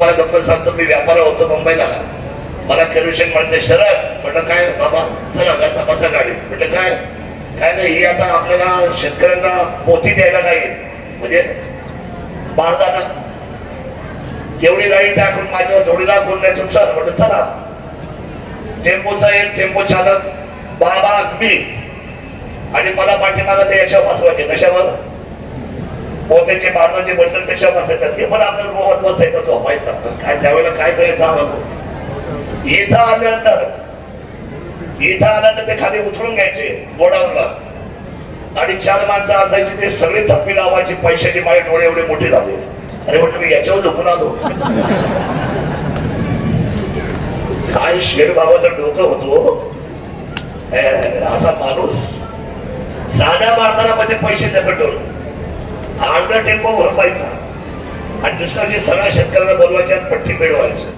मला गप्पा सांगतो मी व्यापार होतो मुंबईला. मला केरोशिन म्हणते शरद म्हटलं काय बाबा चला कसा बसा गाडी. म्हटलं काय काय नाही ही आता आपल्याला शेतकऱ्यांना पोती द्यायला नाही. म्हणजे भारताना तेवढी गाडी टाकून माझ्यावर थोडी लाख कोण नाही तुमचा. म्हटलं चला. टेम्पोचा एक टेम्पो चालक बाबा मी. आणि मला पाठीमागा ते याच्यावर बसवायचे. कशावर? पोत्याचे बारदाचे बंडल त्याच्या बसायचं. मी पण आपल्याला रोवत बसायचा तो व्हायचा. काय त्यावेळेला काय करायचं आम्हाला इथं आल्यानंतर इथं आल्यानंतर ते खाली उतरून घ्यायचे गोडाऊनला. आणि चार माणसं असायची ते सगळे थप्पी लावायचे पैशाचे माझे डोळे एवढे मोठे झाले. अरे म्हटलं मी याच्यावर झोपून आलो. काय शेड बाबाचं डोकं होतो हो? हे, असा माणूस साध्या बारदानामध्ये पैसे पेट्रोल टेम्पो भरपायचा आणि दुसरा जे सगळ्या शेतकऱ्याला बोलवायचे आणि पट्टी मिळवायची.